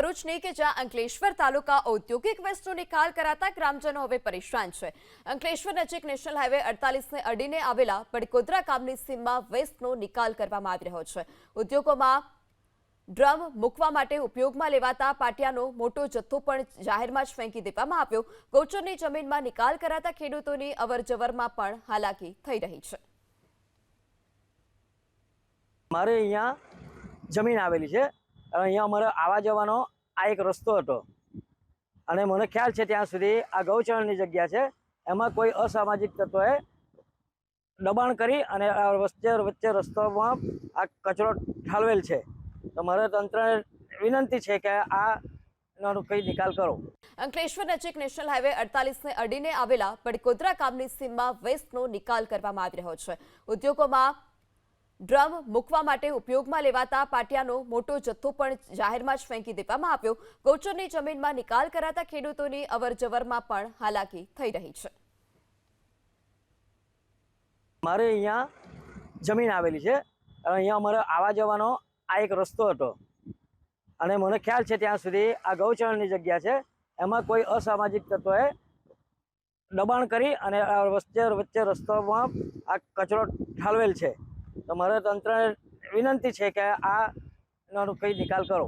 ભરૂચની કે જ્યાં અંકલેશ્વર તાલુકા ઔદ્યોગિક વેસ્ટનો નિકાલ કરાતા ગ્રામજનો હવે પરેશાન છે. અંકલેશ્વર નજીક નેશનલ હાઈવે અડતાલીસને અડીને આવેલા બડકોદરા ગામની સીમમાં વેસ્ટનો નિકાલ કરવામાં આવી રહ્યો છે. ઉદ્યોગોમાં ડ્રમ મૂકવા માટે ઉપયોગમાં લેવાતા પાટિયાનો મોટો જથ્થો પણ જાહેરમાં જ ફેંકી દેવામાં આવ્યો. ગૌચરની જમીનમાં નિકાલ કરાતા ખેડૂતોની અવરજવરમાં પણ હાલાકી થઈ રહી છે. મારે અહીંયા જમીન આવેલી છે. અહીંયા અમારો આવવા જવાનો આ એક રસ્તો હતો. અને મને ખ્યાલ છે ત્યાં સુધી આ ગૌચરણની જગ્યા છે. એમાં કોઈ અસામાજિક તત્વોએ દબાણ કરી અને વચ્ચે વચ્ચે રસ્તોમાં આ કચરો ઠાલવેલ છે. તો મારે તંત્રને વિનંતી છે કે આ કંઈ નિકાલ કરો. અંકલેશ્વર નજીક નેશનલ હાઈવે અડતાલીસને અડીને આવેલા બડકોદરા ગામની સીમમાં વેસ્ટનો નિકાલ કરવામાં આવી રહ્યો છે. ઉદ્યોગોમાં ડ્રમ મૂકવા માટે ઉપયોગમાં લેવાતા પાટિયાનો મોટો જથ્થો પણ જાહેરમાં જ ફેંકી દેવામાં આવ્યો. ગૌચરની જમીનમાં નિકાલ કરાતા ખેડૂતોની અવરજવરમાં પણ હાલાકી થઈ રહી છે. મારે અહીંયા જમીન આવેલી છે. અને અહીંયા અમારે આવવા જવાનો આ એક રસ્તો હતો. અને મને ખ્યાલ છે ત્યાં સુધી આ ગૌચરણની જગ્યા છે. એમાં કોઈ અસામાજિક તત્વોએ દબાણ કરી અને વચ્ચે વચ્ચે રસ્તામાં આ કચરો ઠાલવેલ છે. તો મારે તંત્રને વિનંતી છે કે આ એનો કંઈ નિકાલ કરો.